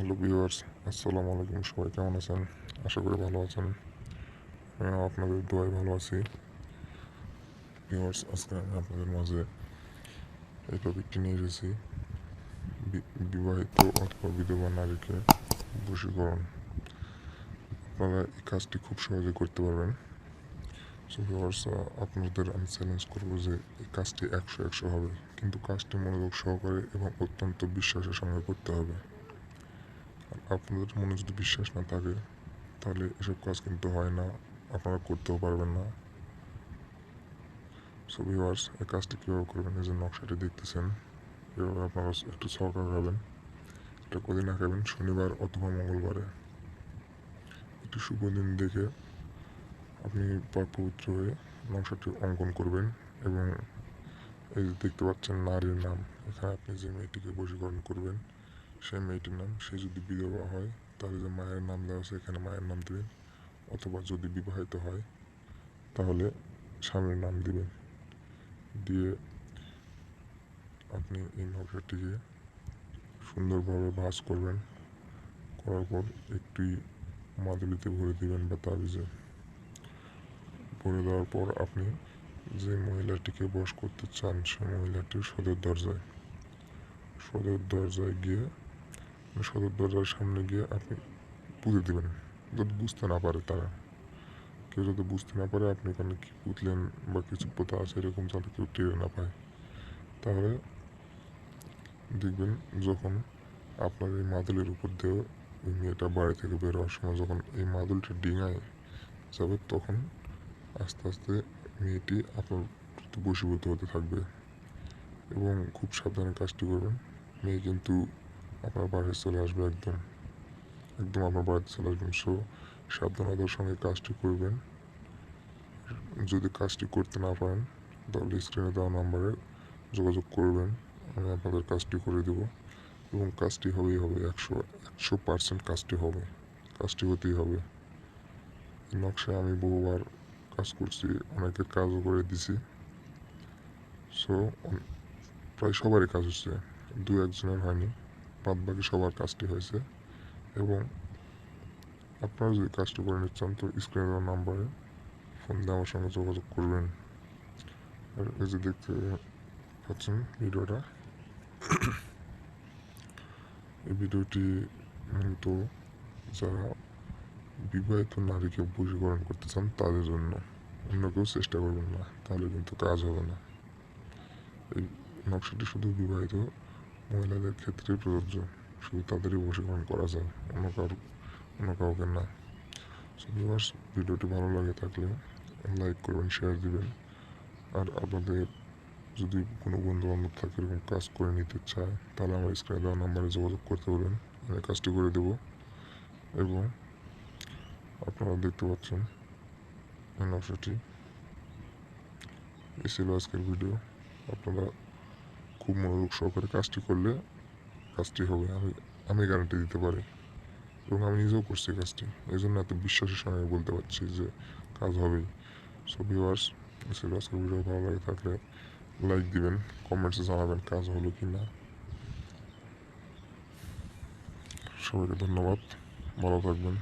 Hello viewers, আসসালামু আলাইকুম। সবাই কেমন আছেন? আশা করি ভালো আছেন। আমিও আপনাদের দোয়ায় ভালো আছি। ভিউয়ার্স, আজকে আমি আপনাদের মাঝে এই টপিকটি নিয়ে এসেছি। বিবাহিত অথবা বিধবা নারীকে বশীকরণ। আপনারা এই কাজটি খুব সহজে করতে পারবেন। সো ভিউয়ার্স আপনাদের আমি চ্যালেঞ্জ করব যে এই কাজটি একশো একশো হবে। কিন্তু কাজটি মনোযোগ সহকারে এবং অত্যন্ত বিশ্বাসের সঙ্গে করতে হবে। আপনাদের মনে যদি বিশ্বাস না থাকে, তাহলে এসব কাজ কিন্তু হয় না, আপনারা করতেও পারবেন না। সো ভিউয়ার্স এই কাজটি কীভাবে করবেন? এই যে নকশাটি দেখতেছেন, এভাবে আপনারা একটু ছক খাবেন। এটা কদিন আঁকাবেন শনিবার অথবা মঙ্গলবারে। একটু শুভ দিন দেখে আপনি পবিত্র হয়ে নকশাটি অঙ্কন করবেন এবং এই যে দেখতে পাচ্ছেন নারীর নাম, এখানে আপনি যে মেয়েটিকে বশীকরণ করবেন সেই মেয়েটির নাম, সে যদি বিধবা হয়, তাহলে যে মায়ের নাম দেওয়া আছে, এখানে মায়ের নাম দিবেন। অথবা যদি বিবাহিত হয়, তাহলে স্বামীর নাম দিবেন। দিয়ে আপনি এই নকশাটিকে সুন্দরভাবে ভাঁজ করবেন। করার পর একটি মাদুলিতে ভরে দিবেন বা তাবিজে। ভরে দেওয়ার পর আপনি যে মহিলাটিকে বশ করতে চান, সে মহিলাটির সদর দরজায় সদর দরজায় গিয়ে সদর দরজার সামনে গিয়ে আপনি পুঁতে দেবেন। যদি বুঝতে না পারে তারা। কেউ যদি বুঝতে না পারে আপনি ওখানে কি পুতলেন বা কিছু পোতা আছে এরকম যাতে কেউ টেরে না পায়। তাহলে দেখবেন যখন আপনার এই মাদুলের উপর দিয়ে ওই মেয়েটা বাড়ি থেকে বের হওয়ার সময় যখন এই মাদুলটা ডিঙায় যাবে, তখন আস্তে আস্তে মেয়েটি আপনার বশীভূত হতে থাকবে এবং খুব সাবধানে কাজটি করবেন। মেয়ে কিন্তু আপনার বাড়িতে চলে আসবে একদম একদম আপনার বাড়িতে চলে আসবেন। সো সাবধানতার সঙ্গে কাজটি করবেন। যদি কাজটি করতে না পারেন, তাহলে স্ক্রিনে দেওয়া নাম্বারে যোগাযোগ করবেন। আমি আপনাদের কাজটি করে দেব। এবং কাজটি হবেই হবে, একশো একশো পার্সেন্ট কাজটি হবে, কাজটি হতেই হবে। নকশায় আমি বহুবার কাজ করছি, অনেকের কাজও করে দিছি। সো, প্রায় সবারই কাজ হচ্ছে দু একজনের হয়নি। বাদ বাকি সবার কাজটি হয়েছে এবং আপনারা যদি কাজটি করে নিচ্ছেন তো স্ক্রিনে দেওয়া নাম্বারে ফোন দিয়ে আমার সঙ্গে যোগাযোগ করবেন। আর এই যে দেখতে পাচ্ছেন ভিডিওটা। এই ভিডিওটি মূলত যারা বিবাহিত নারীকে বশীকরণ করতে চান, তাদের জন্য। অন্য কেউ চেষ্টা করবেন না, তাহলে কিন্তু কাজ হবে না। এই নকশাটি শুধু বিবাহিত মহিলাদের ক্ষেত্রেই প্রযোজ্য। শুধু তাদেরই বশীকরণ করা যায়, অন্য কারও, অন্য কাউকে না। সো ভিউয়ার্স ভিডিওটি ভালো লাগে থাকলে লাইক করবেন শেয়ার দিবেন। আর আপনাদের যদি কোনো বন্ধু বান্ধব থাকে এরকম কাজ করে নিতে চায়, তাহলে আমার স্ক্রিনে দেওয়া নাম্বারে যোগাযোগ করতে বলবেন আমি কাজটি করে দেব। এবং আপনারা দেখতে পাচ্ছেন এই নকশাটি। এই আজকের ভিডিও। আপনারা খুব মনোযোগ সহকারে কাজটি করলে কাজটি হবে, আমি আমি গ্যারান্টি দিতে পারি। এবং আমি নিজেও করছি কাজটি। এই জন্য এত বিশ্বাসের সঙ্গে বলতে পারছি যে কাজ হবেই। সো ভিউয়ার্স ছিল আজকের ভিডিও ভালো লাগে থাকলে লাইক দিবেন কমেন্টসে জানাবেন কাজ হলো কি না সবাইকে ধন্যবাদ। ভালো থাকবেন।